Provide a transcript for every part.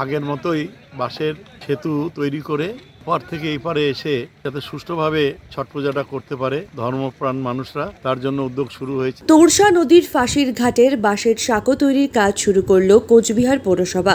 আগের মতোই বাঁশের সেতু তৈরি করে পর থেকে এই পারে এসে যাতে সুষ্ঠুভাবে ছট পূজাটা করতে পারে ধর্মপ্রাণ মানুষরা, তার জন্য উদ্যোগ শুরু হয়েছে। তোরসা নদীর ফাঁসির ঘাটের বাঁশের সাঁকো তৈরির কাজ শুরু করল কোচবিহার পৌরসভা।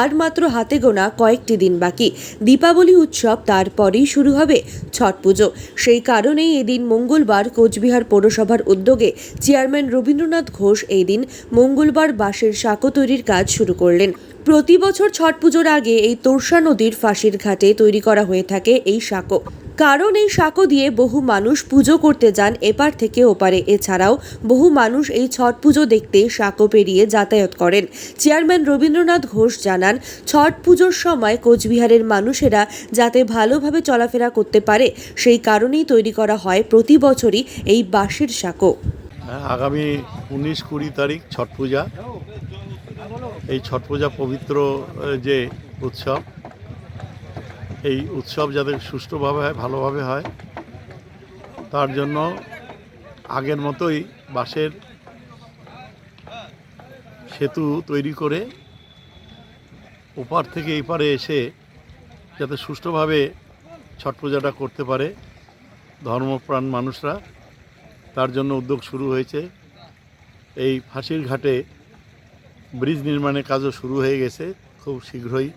আর মাত্র হাতে গোনা কয়েকটি দিন বাকি। দীপাবলি উৎসব তারপরেই শুরু হবে ছট পুজো। সেই কারণেই এদিন মঙ্গলবার কোচবিহার পৌরসভার উদ্যোগে চেয়ারম্যান রবীন্দ্রনাথ ঘোষ এই দিন মঙ্গলবার বাঁশের সাঁকো তৈরির কাজ শুরু করলেন। প্রতি বছর ছট পুজোর আগে এই তোরসা নদীর ফাঁসির ঘাটে তৈরি করা হয়ে থাকে এই সাঁকো। কারণ এই সাঁকো দিয়ে বহু মানুষ পুজো করতে যান এপার থেকে ওপারে। এছাড়াও বহু মানুষ এই ছট পুজো দেখতে সাঁকো পেরিয়ে যাতায়াত করেন। চেয়ারম্যান রবীন্দ্রনাথ ঘোষ জানান ছট পুজোর সময় কোচবিহারের মানুষেরা যাতে ভালোভাবে চলাফেরা করতে পারে সেই কারণেই তৈরি করা হয় প্রতি বছরই এই বাঁশের সাঁকো। হ্যাঁ, আগামী উনিশ কুড়ি তারিখ ছট পূজা। এই ছট পূজা পবিত্র যে উৎসব, এই উৎসব যাতে সুষ্ঠুভাবে হয়, ভালোভাবে হয়, তার জন্য আগের মতোই বাঁশের সেতু তৈরি করে ওপার থেকে এই পারে এসে যাতে সুষ্ঠুভাবে ছট পূজাটা করতে পারে ধর্মপ্রাণ মানুষরা, তার জন্য উদ্যোগ শুরু হয়েছে। এই ফাঁসির ঘাটে ব্রিজ নির্মাণের কাজও শুরু হয়ে গেছে, খুব শীঘ্রই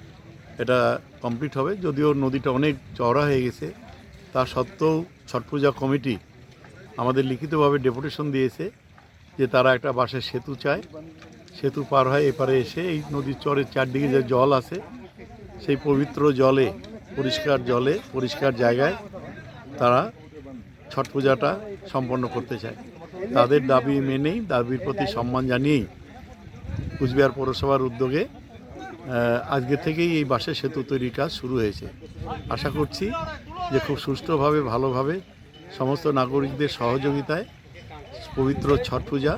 এটা কমপ্লিট হবে। যদিও নদীটা অনেক চওড়া হয়ে গেছে, তা সত্ত্বেও ছট পূজা কমিটি আমাদের লিখিতভাবে ডেপুটেশন দিয়েছে যে তারা একটা বাসের সেতু চায়। সেতু পার হয় এপারে এসে এই নদীর চরের চারদিকে যে জল আছে, সেই পবিত্র জলে, পরিষ্কার জলে, পরিষ্কার জায়গায় তারা ছট পূজাটা সম্পন্ন করতে চায়। তাদের দাবি মেনেই, দাবির প্রতি সম্মান জানিয়েই কুচবিহার পৌরসভার উদ্যোগে আজকে থেকেই এই বাসের সেতু তৈরির কাজ শুরু হয়েছে। আশা করছি যে খুব সুষ্ঠুভাবে, ভালোভাবে সমস্ত নাগরিকদের সহযোগিতায় পবিত্র ছট পূজা,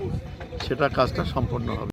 সেটা কাজটা সম্পন্ন হবে।